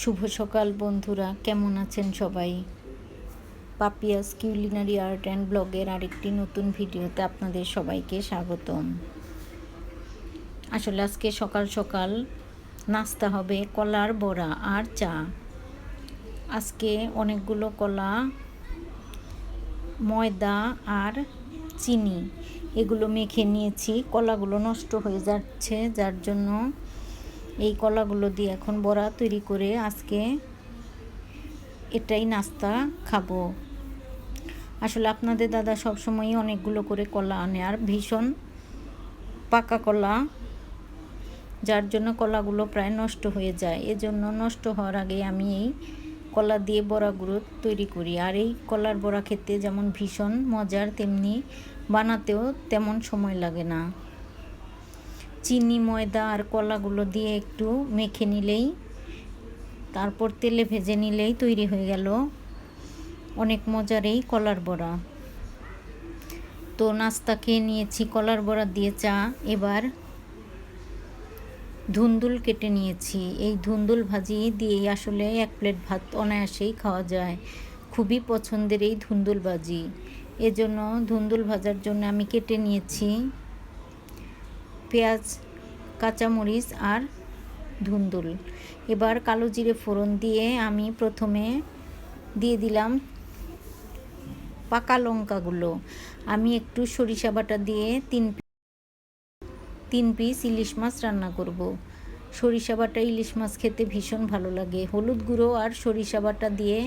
শুভ সকাল বন্ধুরা, কেমন আছেন সবাই? পাপিয়াস কিউলিনারি আর্ট অ্যান্ড ব্লগের আরেকটি নতুন ভিডিওতে আপনাদের সবাইকে স্বাগতম। আসলে আজকে সকাল সকাল নাস্তা হবে কলার বড়া আর চা। আজকে অনেকগুলো কলা, ময়দা আর চিনি, এগুলো মেখে নিয়েছি। কলাগুলো নষ্ট হয়ে যাচ্ছে, যার জন্য এই কলাগুলো দিয়ে এখন বড়া তৈরি করে আজকে এটাই নাস্তা খাব। আসলে আপনাদের দাদা সবসময়ই অনেকগুলো করে কলা আনে আর ভীষণ পাকা কলা, যার জন্য কলাগুলো প্রায় নষ্ট হয়ে যায়। এজন্য নষ্ট হওয়ার আগে আমি এই কলা দিয়ে বড়াগুলো তৈরি করি। আর এই কলার বড়া খেতে যেমন ভীষণ মজার, তেমনি বানাতেও তেমন সময় লাগে না। চিনি, ময়দা আর কলাগুলো দিয়ে একটু মেখে নিলেই, তারপর তেলে ভেজে নিলেই তৈরি হয়ে গেল অনেক মজার এই কলার বড়া। তো নাস্তা খেয়ে নিয়েছি, কলার বড়া দিয়ে চা। এবার ধুন্দুল কেটে নিয়েছি। এই ধুন্দুল ভাজি দিয়েই আসলে এক প্লেট ভাত অনায়াসেই খাওয়া যায়। খুবই পছন্দের এই ধুন্দুল ভাজি। এজন্য ধুন্দুল ভাজার জন্য আমি কেটে নিয়েছি পেঁয়াজ, কাঁচামরিচ আর ধুন্দুল। এবার কালো জিরে ফোড়ন দিয়ে আমি প্রথমে দিয়ে দিলাম পাকা লঙ্কাগুলো। আমি একটু সরিষা বাটা দিয়ে তিন তিন পিস ইলিশ মাছ রান্না করব। সরিষা বাটা ইলিশ মাছ খেতে ভীষণ ভালো লাগে। হলুদ গুঁড়ো আর সরিষা বাটা দিয়ে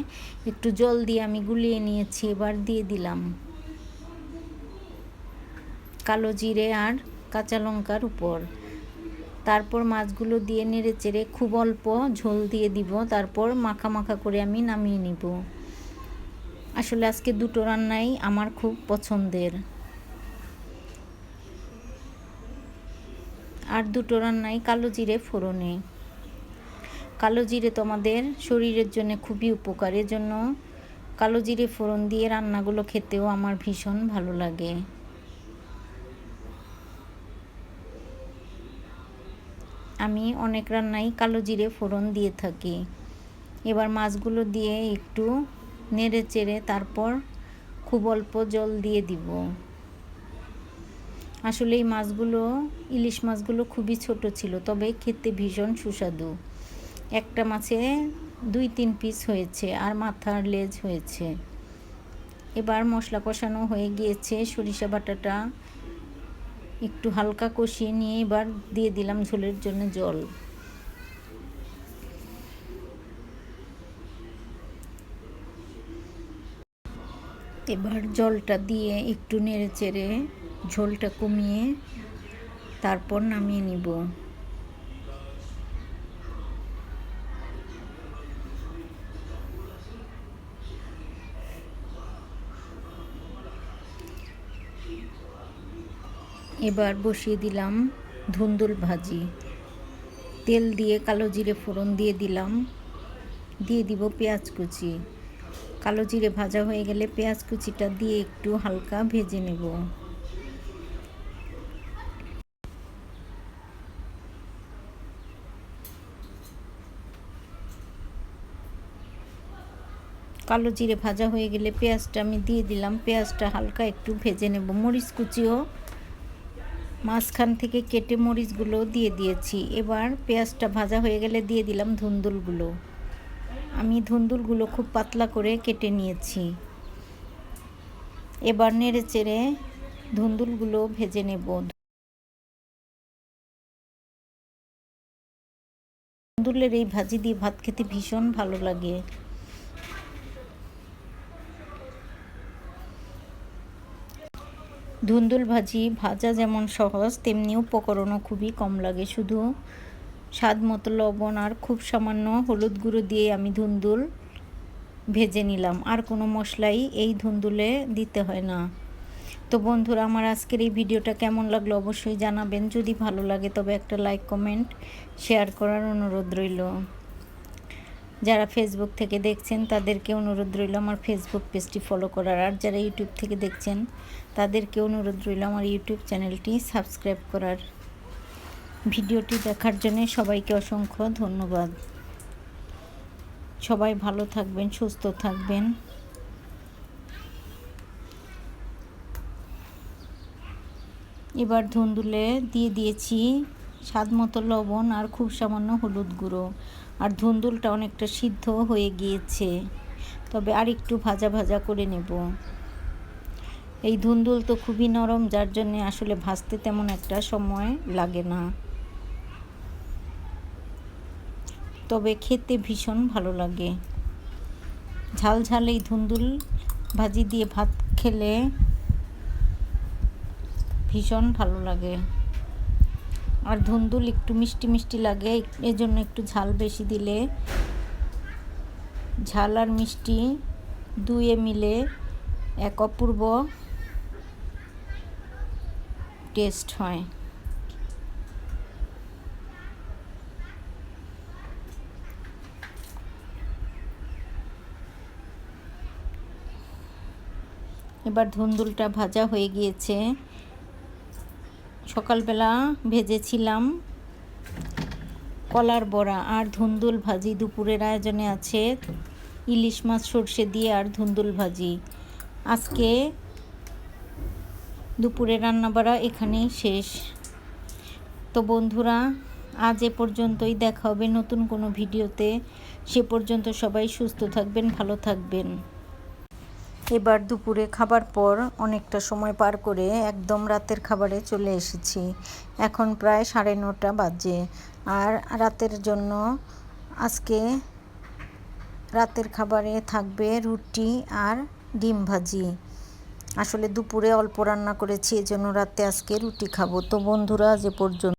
একটু জল দিয়ে আমি গুলিয়ে নিয়েছি, এবার দিয়ে দিলাম কালো জিরে আর কাঁচা লঙ্কার উপর। তারপর মাছগুলো দিয়ে নেড়ে চেড়ে খুব অল্প ঝোল দিয়ে দিব। তারপর মাখা মাখা করে আমি নামিয়ে নিব। আসলে আজকে দুটো রান্নাই আমার খুব পছন্দের। আর দুটো রান্নাই কালো জিরে ফোড়নে। কালো জিরে তোমাদের শরীরের জন্য খুবই উপকার। জন্য কালো জিরে ফোড়ন দিয়ে রান্নাগুলো খেতেও আমার ভীষণ ভালো লাগে। আমি অনেক রান্নাই কালো জিরে ফোড়ন দিয়ে থাকি। এবার মাছগুলো দিয়ে একটু নেড়ে চেড়ে তারপর খুব অল্প জল দিয়ে দিব। আসলে এই মাছগুলো, ইলিশ মাছগুলো খুবই ছোট ছিল, তবে খেতে ভীষণ সুস্বাদু। একটা মাছে দুই তিন পিস হয়েছে আর মাথার লেজ হয়েছে। এবার মশলা কষানো হয়ে গিয়েছে সরিষা বাটাটা একটু হালকা কষিয়ে নিয়ে এবার দিয়ে দিলাম ঝোলের জন্য জল। এবার জলটা দিয়ে একটু নেড়ে চেড়ে ঝোলটা কমিয়ে তারপর নামিয়ে নিব। এবার বসিয়ে দিলাম ধুন্দুল ভাজি। তেল দিয়ে কালো জিরে ফোড়ন দিয়ে দিলাম। দিয়ে দিব পেঁয়াজ কুচি। কালো জিরে ভাজা হয়ে গেলে পেঁয়াজ কুচিটা দিয়ে একটু হালকা ভেজে নেব। কালো জিরে ভাজা হয়ে গেলে পেঁয়াজটা আমি দিয়ে দিলাম। পেঁয়াজটা হালকা একটু ভেজে নেব। মরিচ কুচিও মাঝখান থেকে কেটে মরিচগুলো দিয়ে দিয়েছি। এবার পেঁয়াজটা ভাজা হয়ে গেলে দিয়ে দিলাম ধুন্দুলগুলো। আমি ধুন্দুলগুলো খুব পাতলা করে কেটে নিয়েছি। এবার নেড়ে চেড়ে ধুন্দুলগুলো ভেজে নেব। ধুন্দুলের এই ভাজি দিয়ে ভাত খেতে ভীষণ ভালো লাগে। ধুন্দুল ভাজি, ভাজা যেমন সহজ, তেমনি উপকরণও খুবই কম লাগে। শুধু স্বাদ মতো লবণ আর খুব সামান্য হলুদ গুঁড়ো দিয়ে আমি ধুন্দুল ভেজে নিলাম। আর কোনো মশলাই এই ধুন্দুলে দিতে হয় না। তো বন্ধুরা, আমার আজকের এই ভিডিওটা কেমন লাগল অবশ্যই জানাবেন। যদি ভালো লাগে তবে একটা লাইক, কমেন্ট, শেয়ার করার অনুরোধ রইল। যারা ফেসবুক থেকে দেখছেন, তাদেরকে অনুরোধ রইল আমার ফেসবুক পেজটি ফলো করার। আর যারা ইউটিউব থেকে দেখছেন, তাদেরকে অনুরোধ রইল আমার ইউটিউব চ্যানেলটি সাবস্ক্রাইব করার। ভিডিওটি দেখার জন্য সবাইকে অসংখ্য ধন্যবাদ। সবাই ভালো থাকবেন, সুস্থ থাকবেন। এবার ধুন্দুলে দিয়ে দিয়েছি স্বাদ মতো লবণ আর খুব সামান্য হলুদ গুঁড়ো। আর ধুন্দুলটা অনেকটা সিদ্ধ হয়ে গিয়েছে। তবে আর একটু ভাজা ভাজা করে নেব। এই ধুন্দুল তো খুবই নরম, যার জন্য আসলে ভাজতে তেমন একটা সময় লাগে না। তবে খেতে ভীষণ ভালো লাগে। ঝাল ঝাল এই ধুন্দুল ভাজি দিয়ে ভাত খেলে ভীষণ ভালো লাগে। আর ধুন্দুল একটু মিষ্টি মিষ্টি লাগে, এজন্য একটু ঝাল বেশি দিলে। ঝাল আর মিষ্টি দুয়ে মিলে এক অপূর্ব টেস্ট হয়। এবার ধুন্দুলটা ভাজা হয়ে গিয়েছে। সকালবেলা ভেজেছিলাম কলার বড়া আর ধুন্দুল ভাজি। দুপুরের আয়োজনে আছে ইলিশ মাছ, সর্ষে দিয়ে আর ধুন্দুল ভাজি। আজকে দুপুরে রান্নাবাড়া এখানেই শেষ। তো বন্ধুরা, আজ এ পর্যন্তই দেখা হবে নতুন কোনো ভিডিওতে। সে পর্যন্ত সবাই সুস্থ থাকবেন, ভালো থাকবেন। এবার দুপুরে খাবার পর অনেকটা সময় পার করে একদম রাতের খাবারে চলে এসেছি। এখন প্রায় সাড়ে নটা বাজে। আর রাতের জন্য আজকে রাতের খাবারে থাকবে রুটি আর ডিম ভাজি। আসলে দুপুরে অল্প রান্না করেছি, এজন্য রাতে আজকে রুটি খাব। তো বন্ধুরা যে পর্যন্ত